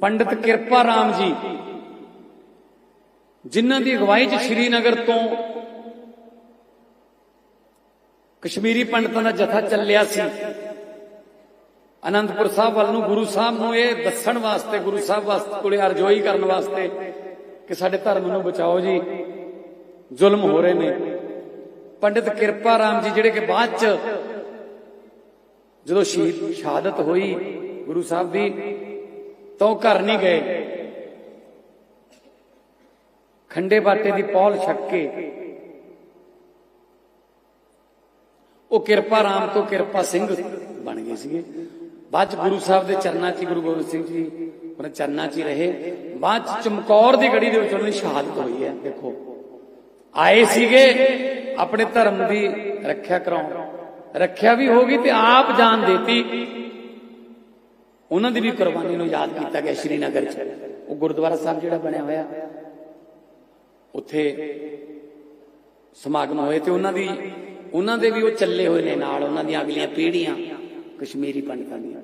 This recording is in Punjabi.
ਪੰਡਿਤ ਕਿਰਪਾ ਰਾਮ ਜੀ, ਜਿਨ੍ਹਾਂ ਦੀ ਅਗਵਾਈ 'ਚ ਸ਼੍ਰੀਨਗਰ ਤੋਂ ਕਸ਼ਮੀਰੀ ਪੰਡਤਾਂ ਦਾ ਜਥਾ ਚੱਲਿਆ ਸੀ। ਅਨੰਦਪੁਰ ਸਾਹਿਬ ਵੱਲ ਨੂੰ ਗੁਰੂ ਸਾਹਿਬ ਨੂੰ ਇਹ ਦੱਸਣ ਵਾਸਤੇ, ਗੁਰੂ ਸਾਹਿਬ ਵਾਸਤੇ ਕੋਲੇ ਅਰਜ਼ੋਈ ਕਰਨ ਵਾਸਤੇ ਕਿ ਸਾਡੇ ਧਰਮ ਨੂੰ ਬਚਾਓ ਜੀ। ਜ਼ੁਲਮ ਹੋ ਰਹੇ ਨੇ। ਪੰਡਿਤ ਕਿਰਪਾ ਰਾਮ ਜੀ ਜਿਹੜੇ ਕਿ ਬਾਅਦ ਚ ਜਦੋਂ ਸ਼ਹੀਦ ਸ਼ਹਾਦਤ ਹੋਈ ਗੁਰੂ ਸਾਹਿਬ ਦੀ ਤਾਂ ਉਹ ਘਰ ਨਹੀਂ ਗਏ। ਖੰਡੇ ਬਾਟੇ ਦੀ ਪੌਲ ਛੱਕ ਕੇ ਉਹ ਕਿਰਪਾ ਰਾਮ ਤੋਂ ਕਿਰਪਾ ਸਿੰਘ ਬਣ ਗਏ ਸੀਗੇ। ਬਾਅਦ ਚ ਗੁਰੂ ਸਾਹਿਬ ਦੇ ਚਰਨਾਂ 'ਚ ਹੀ ਗੁਰੂ ਗੋਬਿੰਦ ਸਿੰਘ ਜੀ ਉਹਨਾਂ ਚਰਨਾਂ 'ਚ ਹੀ ਰਹੇ। ਬਾਅਦ ਚ ਚਮਕੌਰ ਦੀ ਗੜੀ ਦੇ ਵਿੱਚ ਉਹਨਾਂ ਦੀ ਸ਼ਹਾਦਤ ਹੋਈ ਹੈ, ਦੇਖੋ। ਆਏ ਸੀਗੇ ਆਪਣੇ ਧਰਮ ਦੀ ਰੱਖਿਆ ਕਰਾਉਣ। ਰੱਖਿਆ ਵੀ ਹੋ ਗਈ ਤੇ ਆਪ ਜਾਨ ਦੇਤੀ। ਉਹਨਾਂ ਦੀ ਵੀ ਕੁਰਬਾਨੀ ਨੂੰ ਯਾਦ ਕੀਤਾ ਗਿਆ ਸ਼੍ਰੀਨਗਰ 'ਚ। ਉਹ ਗੁਰਦੁਆਰਾ ਸਾਹਿਬ ਜਿਹੜਾ ਬਣਿਆ ਹੋਇਆ, ਉੱਥੇ ਸਮਾਗਮ ਹੋਏ ਤੇ ਉਹਨਾਂ ਦੀ, ਉਹਨਾਂ ਦੇ ਵੀ ਉਹ ਚੱਲੇ ਹੋਏ ਨੇ ਨਾਲ, ਉਹਨਾਂ ਦੀਆਂ ਅਗਲੀਆਂ ਪੀੜ੍ਹੀਆਂ ਕਸ਼ਮੀਰੀ ਪੰਡਤਾਂ ਦੀਆਂ।